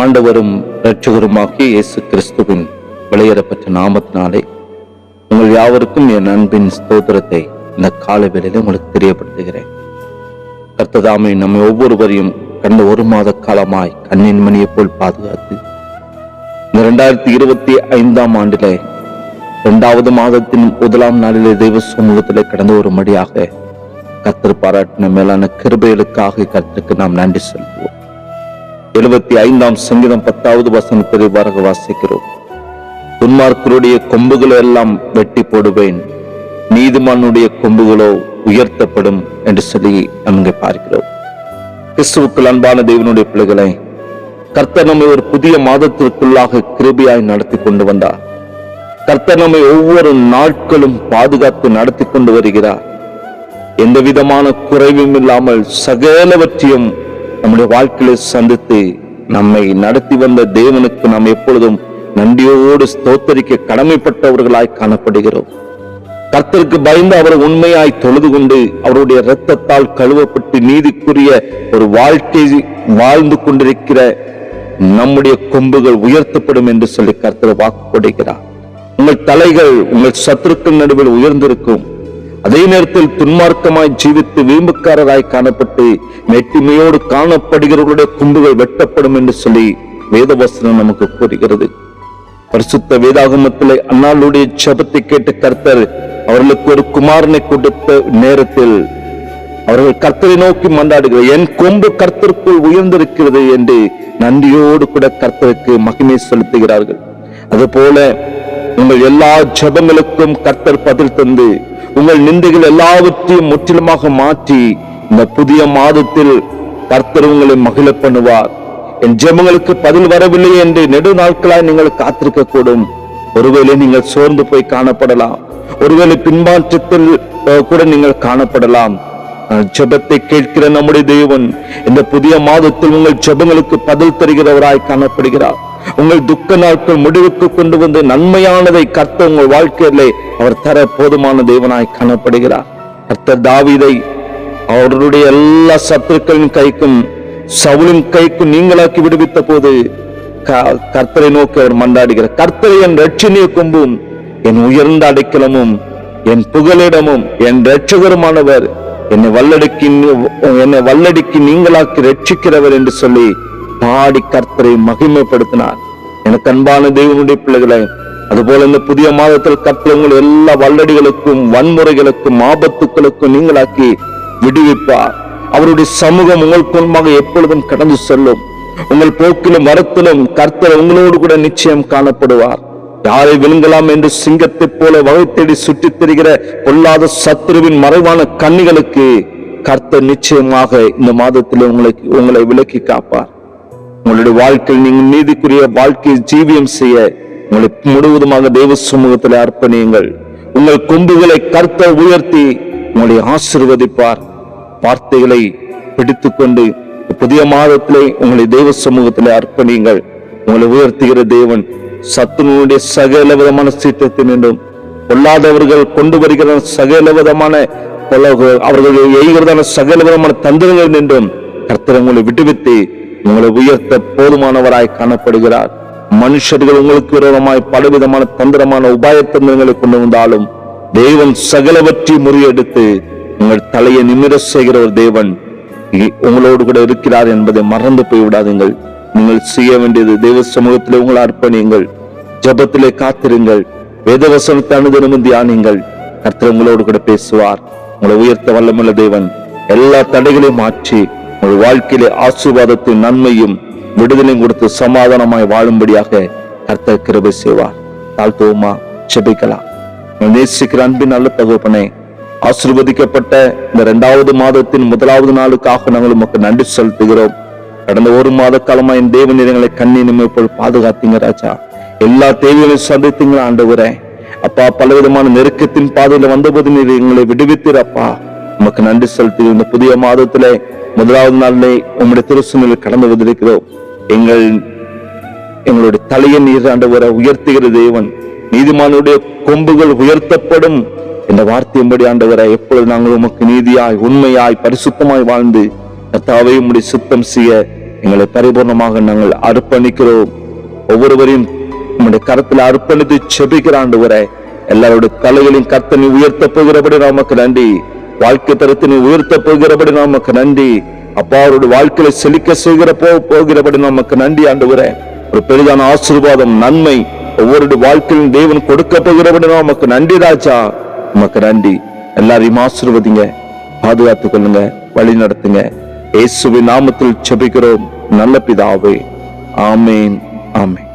ஆண்டவரும் இரட்சகருமாகிய இயேசு கிறிஸ்துவின் வெளியேறப்பட்ட நாமத்தினாலே உங்கள் யாவருக்கும் என் அன்பின் ஸ்தோத்திரத்தை இந்த கால வேளையில உங்களுக்கு தெரியப்படுத்துகிறேன். கர்த்ததாமை நம்மை ஒவ்வொருவரையும் கடந்த ஒரு மாத காலமாய் கண்ணின் மணியைப் போல் பாதுகாத்து இந்த இரண்டாயிரத்தி இருபத்தி ஐந்தாம் ஆண்டிலே இரண்டாவது மாதத்தின் முதலாம் நாளிலே தெய்வ சமூகத்திலே கடந்த ஒரு மடியாக கர்த்தர் பாராட்டின மேலான கிருபைகளுக்காக கர்த்தருக்கு நாம் நன்றி செலுத்துவோம். எழுபத்தி ஐந்தாம் சங்கீதம் பத்தாவது வசனத்தை இவ்வாறாக வாசிக்கிறோம். துன்மார்க்கருடைய கொம்புகளை எல்லாம் வெட்டி போடுவேன். நீதிமானுடைய கொம்புகளோ உயர்த்தப்படும் என்று சொல்லி அங்கே பார்க்கிறோம். கிறிஸ்துவுக்குள் அன்பான தேவனுடைய பிள்ளைகளை கர்த்தர் நம்மை ஒரு புதிய மாதத்திற்குள்ளாக கிருபியாய் நடத்தி கொண்டு வந்தார். கர்த்தர் நம்மை ஒவ்வொரு நாட்களும் பாதுகாத்து நடத்தி கொண்டு வருகிறார். எந்த விதமான குறைவும் இல்லாமல் சகலவற்றையும் நம்முடைய வாழ்க்கையில சந்தித்து நம்மை நடத்தி வந்த தேவனுக்கு நாம் எப்பொழுதும் நன்றியோடு ஸ்தோத்தரிக்க கடமைப்பட்டவர்களாய் காணப்படுகிறோம். கர்த்தருக்கு பயந்து அவர் உண்மையாய் தொழுது கொண்டு அவருடைய இரத்தத்தால் கழுவப்பட்டு நீதிக்குரிய ஒரு வாழ்க்கை வாழ்ந்து கொண்டிருக்கிற நம்முடைய கொம்புகள் உயர்த்தப்படும் என்று சொல்லி கர்த்தர் வாக்கு கொடுக்கிறார் உங்கள் தலைகள் உங்கள் சத்துருக்கள் நடுவில் உயர்ந்திருக்கும். அதே நேரத்தில் துன்மார்க்கமாய் ஜீவித்து வீம்புக்காரராய் காணப்பட்டு மெட்டிமையோடு காணப்படுகிறவர்களுடைய கொம்புகள் வெட்டப்படும் என்று சொல்லி வேதவசனம் நமக்கு கூறுகிறது. பரிசுத்த வேதாகமத்தில் அண்ணாளுடைய ஜெபத்தை கேட்டு கர்த்தர் அவர்களுக்கு ஒரு குமாரனை கொடுத்த நேரத்தில் அவர்கள் கர்த்தரை நோக்கி மன்றாடுகிறார் என் கொம்பு கர்த்தருக்குள் உயர்ந்திருக்கிறது என்று நன்றியோடு கூட கர்த்தருக்கு மகிமை செலுத்துகிறார்கள். அதுபோல உங்கள் எல்லா ஜபங்களுக்கும் கர்த்தர் பதில் தந்து உங்கள் நிந்தைகள் எல்லாவற்றையும் முற்றிலுமாக மாற்றி இந்த புதிய மாதத்தில் கர்த்தர் உங்களை மகிழ பண்ணுவார். என் ஜெபங்களுக்கு பதில் வரவில்லை என்று நெடு நாட்களாய் நீங்கள் காத்திருக்க கூடும் ஒருவேளை நீங்கள் சோர்ந்து போய் காணப்படலாம். ஒருவேளை பின்மாற்றத்தில் கூட நீங்கள் காணப்படலாம். ஜெபத்தை கேட்கிற நம்முடைய தேவன் இந்த புதிய மாதத்தில் உங்கள் ஜெபங்களுக்கு பதில் தருகிறவராய் காணப்படுகிறார். உங்கள் துக்க நாட்கள் முடிவுக்கு கொண்டு வந்து நன்மையானதை கர்த்த உங்கள் வாழ்க்கையிலே அவர் தர போதுமான தேவனாய் காணப்படுகிறார். கர்த்தர் தாவிதை அவருடைய எல்லா சத்துருக்களின் கைக்கும் சவுளின் கைக்கும் நீங்களாக்கி விடுவித்த போது க- கர்த்தரை நோக்கி அவர் மண்டாடுகிறார். கர்த்தரை என் ரட்சணிய கொம்பும் என் உயர்ந்த அடைக்கலமும் என் புகலிடமும் என் ரட்சகருமானவர் என்னை வல்லடிக்கு என்னை வல்லடிக்கு நீங்களாக்கி ரட்சிக்கிறவர் என்று சொல்லி பாடி கர்த்தரை மகிமைப்படுத்தினார். எனக்கு அன்பான தெய்வனுடைய பிள்ளைகளை அதுபோல இந்த புதிய மாதத்தில் கர்த்தர் உங்கள் எல்லா வல்லடிகளுக்கும் வன்முறைகளுக்கும் ஆபத்துக்களுக்கும் நீங்களாக்கி விடுவிப்பார். அவருடைய சமூகம் உங்கள் குடும்பமாக எப்பொழுதும் கடந்து செல்லும். உங்கள் போக்கிலும் வரத்திலும் கர்த்தர் உங்களோடு கூட நிச்சயம் காணப்படுவார். யாரை விழுங்கலாம் என்று சிங்கத்தைப் போல வகை தேடி சுற்றித் திரிகிற பொல்லாத சத்ருவின் மறைவான கண்ணிகளுக்கு கர்த்தர் நிச்சயமாக இந்த மாதத்தில் உங்களை உங்களை விலக்கி காப்பார். உங்களுடைய வாழ்க்கையில் நீங்கள் நீதிக்குரிய வாழ்க்கையை ஜீவியம் செய்ய உங்களை முழுவதுமாக தெய்வ சமூகத்தில் அர்ப்பணியுங்கள். உங்கள் கொம்புகளை கர்த்தர் உயர்த்தி உங்களை ஆசிர்வதிப்பார். வார்த்தைகளை பிடித்துக்கொண்டு புதிய மாதத்திலே உங்களை தெய்வ சமூகத்தில் அர்ப்பணியுங்கள். உங்களை உயர்த்துகிற தேவன் சத்துனுடைய சகல விதமான சீற்றத்தின் என்றும் கொண்டு வருகிற சகல விதமான கொலை- அவர்கள் எய்கிறதான சகல விதமான தந்திரங்கள் நின்றும் கர்த்தர் உங்களை விடுவித்து உங்களை உயர்த்த போதுமானவராய் காணப்படுகிறார். மனுஷர்கள் உங்களுக்கு விரோதமாய் பலவிதமான தந்திரமான உபாய தந்திரங்களை கொண்டு வந்தாலும் தெய்வம் சகலவற்றை முறியெடுத்து உங்கள் தலையை நிமிர செய்கிற ஒரு தேவன் உங்களோடு கூட இருக்கிறார் என்பதை மறந்து போய்விடாதீங்கள் நீங்கள் செய்ய வேண்டியது தெய்வ சமூகத்திலே உங்களை அர்ப்பணியுங்கள். ஜெபத்திலே காத்திருங்கள். வேதவசனத்தை அனுதினமும் தியானிங்கள் கர்த்தர் உங்களோடு கூட பேசுவார். உங்களை உயர்த்த வல்லமுள்ள தேவன். எல்லா தடைகளையும் மாற்றி அவர்கள் வாழ்க்கையிலே ஆசீர்வாதத்தின் நன்மையும் விடுதலையும் கொடுத்து சமாதானமாய் வாழும்படியாக கர்த்தர் கிருபை செய்வார். தாழ்த்துவோமா செபிக்கலாம் நேசிக்கிற அன்பின் நல்ல தகுப்பனே ஆசிர்வதிக்கப்பட்ட இந்த இரண்டாவது மாதத்தின் முதலாவது நாளுக்காக நாங்கள் உமக்கு நன்றி செலுத்துகிறோம். கடந்த ஒரு மாத காலமா என் தேவ நிறங்களை கண்ணி போல் பாதுகாத்தீங்க ராஜா. எல்லா தேவைகளையும் சந்தித்தீங்களா ஆண்டவரே. அப்பா பலவிதமான நெருக்கத்தின் பாதையில வந்தபோது நீர் எங்களை விடுவித்தீர் அப்பா. உமக்கு நன்றி செலுத்துகிறோம். இந்த புதிய மாதத்திலே முதலாவது நாளிலே உம்முடைய திருசுமையில் கடந்து வந்திருக்கிறோம். எங்கள் எங்களுடைய தலையை நீர் ஆண்டவரை உயர்த்துகிற தேவன். நீதிமானுடைய கொம்புகள் உயர்த்தப்படும். என்ற வார்த்தையின்படி ஆண்டவரை எப்பொழுது நாங்கள் உமக்கு நீதியாய் உண்மையாய் பரிசுத்தமாய் வாழ்ந்து கத்தாவை உம்முடைய சுத்தம் செய்ய எங்களை பரிபூர்ணமாக நாங்கள் அர்ப்பணிக்கிறோம். ஒவ்வொருவரையும் உம்முடைய கரத்தில் அர்ப்பணித்து செபிக்கிற ஆண்டவரே எல்லாருடைய தலைகளின் கத்தனை உயர்த்த போகிறபடி நமக்கு நன்றி. வாழ்க்கை தரத்தினை உயர்த்த போகிறபடி நமக்கு நன்றி. அப்பா அவருடைய வாழ்க்கையில செழிக்க செய்கிற போ போகிறபடி நமக்கு நன்றி ஆண்டவரே ஒரு பெரிதான ஆசீர்வாதம் நன்மை ஒவ்வொரு வாழ்க்கையிலும் தேவன் கொடுக்க போகிறபடி நமக்கு நன்றி ராஜா. நமக்கு நன்றி. எல்லாரையும் ஆசீர்வதிங்க பாதுகாத்து கொள்ளுங்க வழி நடத்துங்க. இயேசுவின் நாமத்தில் செபிக்கிறோம் நல்ல பிதாவே. ஆமேன் ஆமேன்.